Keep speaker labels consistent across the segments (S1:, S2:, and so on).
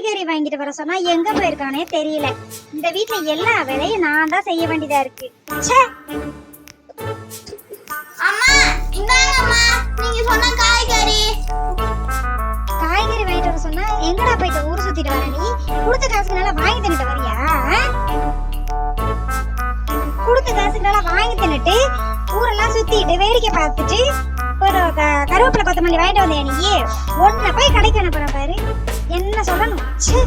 S1: காய்கறி வாங்கிட்டு வர சொன்னா எங்க போயிருக்கானே தெரியல. இந்த வீட்ல எல்லா வேலையும் நான் தான் செய்ய வேண்டியதா இருக்கு.
S2: காய்கறி.
S1: வாங்கிட்டு வர சொன்னா எங்கடா போயிட்டு ஊர் சுத்திட்டு வர நீ? கொடுத்த நல்லா வாங்கி தின்னுட்டு வரியா? கொடுத்த நல்லா வாங்கி தின்னுட்டு ஊரெல்லாம் சுத்திட்டு வேடிக்கை பார்த்துட்டு ஒரு கருவேப்பிலை கொத்தமல்லி வாங்கிட்டு வந்தியா நீ? ஒன்ன போய் கடைக்கு அனுப்புறேன் பாரு. என்ன சொல்லணும்? ச்சே.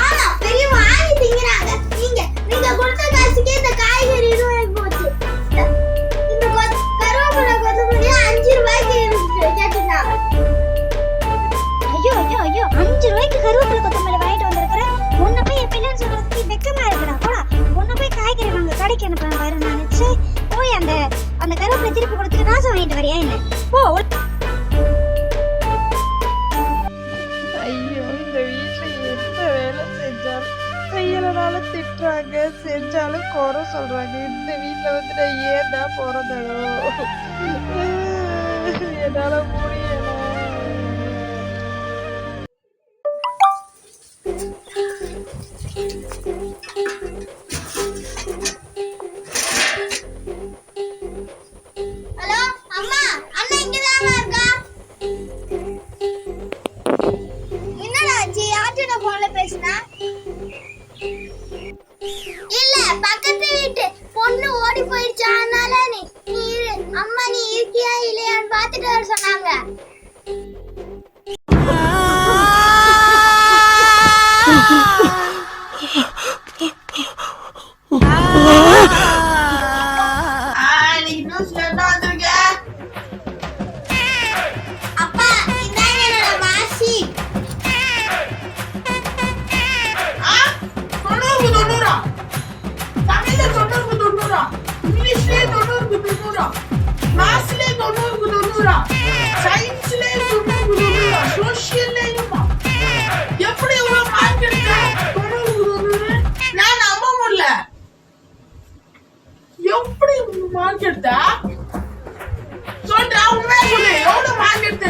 S2: ஆமா பெரிய வாங்கி திங்கிறாங்க. நீங்க நீங்க கொடுத்த காசுக்கே இந்த காய்கறி ரூபாய்க்கு போச்சு? இந்த கருவேப்பிலை கொத்தமல்லி அஞ்சு ரூபாய்க்கு கேட்டுட்டாங்க
S1: ஐயோ ஐயோ ஐயோ அஞ்சு ரூபாய்க்கு கருவேப்பிலை கொத்தமல்லி வாங்கிட்டு வந்திருக்கிற உன்னை போய் எப்ப இல்லைன்னு சொல்றதுக்கு வெக்கமா இருக்குடா போடா. உன்னை போய் காய்கறி வாங்க கடைக்கு அனுப்புறேன் பாரு நினைச்சு போய் அந்த அந்த கருவேப்பிலை திருப்பி கொடுத்துட்டு காசு வாங்கிட்டு வரியா என்ன? போ
S3: ஐயோ இந்த வீட்டில் எந்த வேலை செஞ்சாலும் செய்யலனால திட்டுறாங்க செஞ்சாலும் குறை சொல்றாங்க. இந்த வீட்டில் வந்து நான் ஏன் தான் பிறந்தனோ? என்னால் முடியல.
S4: தொண்ணூறு தொண்ணூறா சயின்ஸ்லயே தொண்ணூறு எப்படி இவ்வளவு மார்க் எடுத்த நான் நம்ப முடியல எப்படி மார்க் எடுத்த சொல்றா உண்மையா சொல்லு எவ்வளவு மார்க் எடுத்த